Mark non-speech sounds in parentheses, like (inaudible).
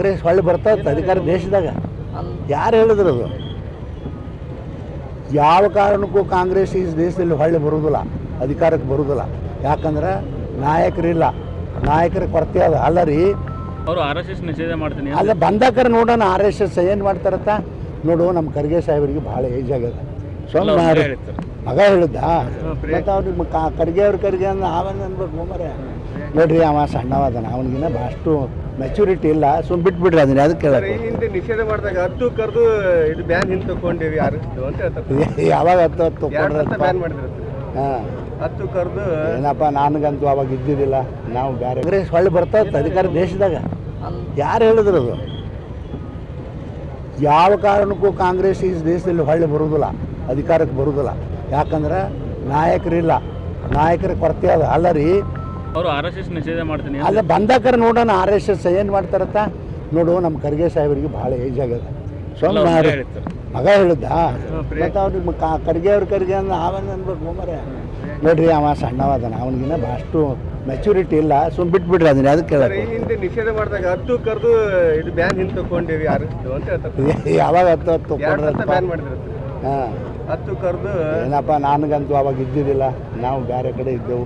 ಕಾಂಗ್ರೆಸ್ ಹೊಳ್ಳಿ ಬರ್ತಾ ಇತ್ತು ಅಧಿಕಾರ ದೇಶದಾಗ. ಯಾರು ಹೇಳಿದ್ರು ಅದು? ಯಾವ ಕಾರಣಕ್ಕೂ ಕಾಂಗ್ರೆಸ್ ಈ ದೇಶದಲ್ಲಿ ಹೊಳ್ಳಿ ಬರುವುದಿಲ್ಲ ಅಧಿಕಾರಕ್ಕೆ ಬರುವುದಿಲ್ಲ ಯಾಕಂದ್ರೆ ನಾಯಕರಿಲ್ಲ ನಾಯಕರ ಕೊರತೆ ಅದ. ಅಲ್ಲ ರೀ ಅವರು ಆರ್ ಎಸ್ ಎಸ್ ನಿಷೇಧ ಮಾಡ್ತೀನಿ ಅಲ್ಲ ಬಂದಾಕರ ನೋಡೋಣ ಆರ್ ಎಸ್ ಎಸ್ ಏನು ಮಾಡ್ತಾರತ್ತ? ನೋಡು ನಮ್ಮ ಖರ್ಗೆ ಸಾಹೇಬರಿಗೆ ಭಾಳ ಏಜ್ ಆಗ್ಯದ. ಸೊಮ್ಮೆ. ಮಗ ಹೇಳಿದ್ದ? ಮತ್ತು ಅವ್ರಿಗೆ ಕ- ಖರ್ಗೆ ಅವ್ರ ಖರ್ಗೆ ಅಂದ್ರೆ ಅವನ್ ಅನ್ಬೇಕು ಮರೆ ನೋಡ್ರಿ ಅವ ಸಣ್ಣವಾದನ ಅವನಿಗಿನ್ನ ಅಷ್ಟು ಮೆಚುರಿಟಿ ಇಲ್ಲ ಸುಮ್ ಬಿಟ್ಬಿಡ್ರಿ ಅದನ್ನ ಅದಕ್ಕೆ ಈ ಹಿಂದೆ ನಿಷೇಧ ಮಾಡಿದಾಗ ಹತ್ತು ಕರೆದು ಇದು ಬ್ಯಾನ್ ಹಿಂದೆ ತಗೊಂಡೇವಿ ಯಾರು ಅಂತ ಹೇಳ್ತಾರೆ. (laughs) ಯಾವಾಗ ಹತ್ತು ಹತ್ತು ಎರಡು ಸತ ಬ್ಯಾನ್ ಮಾಡಿದ್ರು? ಹಾಂ. ಹತ್ತು ಕರೆದು ಏನಪ್ಪ ನನಗಂತೂ ಅವಾಗ ಇದ್ದಿದ್ದಿಲ್ಲ. ನಾವು ಬೇರೆ ಕಾಂಗ್ರೆಸ್ ಹೊಳ್ಳಿ ಬರ್ತಾ ಇತ್ತು ಅಧಿಕಾರ ದೇಶದಾಗ. ಯಾರು ಹೇಳಿದ್ರು ಅದು? ಯಾವ ಕಾರಣಕ್ಕೂ ಕಾಂಗ್ರೆಸ್ ಈ ದೇಶದಲ್ಲಿ ಹೊಳ್ಳೆ ಬರುವುದಿಲ್ಲ ಅಧಿಕಾರಕ್ಕೆ ಬರುವುದಿಲ್ಲ ಯಾಕಂದ್ರೆ ನಾಯಕರಿಲ್ಲ. ನಾಯಕರ ಕೊರತೆ ಅದ. ಅಲ್ಲ ರೀ ಅವರು ಆರ್ ಎಸ್ ಎಸ್ ನಿಷೇಧ ಮಾಡ್ತೀನಿ ಅಲ್ಲ ಬಂದಾಕರ ನೋಡೋಣ ಆರ್ ಎಸ್ ಎಸ್ ಏನು ಮಾಡ್ತಾರತ್ತ? ನೋಡು ನಮ್ಮ ಖರ್ಗೆ ಸಾಹೇಬರಿಗೆ ಭಾಳ ಏಜ್ ಆಗ್ಯದ ಸೋಮವಾರ ಮಗ ಹೇಳಿದ್ದ? ಅವ್ರಿಗೆ ಖರ್ಗೆ ಅವ್ರ ಖರ್ಗೆ ಅಂದ್ರೆ ಅವನ್ ಅನ್ಬೇಕು ಮರೆ ನೋಡ್ರಿ ಅವ ಸಣ್ಣವಾದನ. ಅವನಿಗಿನ್ನ ಅಷ್ಟು ಮೆಚುರಿಟಿ ಇಲ್ಲ. ಸುಮ್ ಬಿಟ್ಬಿಡ್ರಿ ಅದನ್ನ ಅದಕ್ಕೆ ನಿಷೇಧ ಮಾಡಿದಾಗ ಹತ್ತು ಕರೆದು ಇದು ಬ್ಯಾನ್ ಹಿಂದೆ ತಗೊಂಡೇವಿ ಯಾವಾಗ ಹತ್ತು ಹತ್ತು ಬ್ಯಾನ್ ಮಾಡಿದ್ರು ಹಾಂ. ಹತ್ತು ಕರೆದು ಏನಪ್ಪ ನನಗಂತೂ ಅವಾಗ ಇದ್ದಿದ್ದಿಲ್ಲ. ನಾವು ಬೇರೆ ಕಡೆ ಇದ್ದೆವು.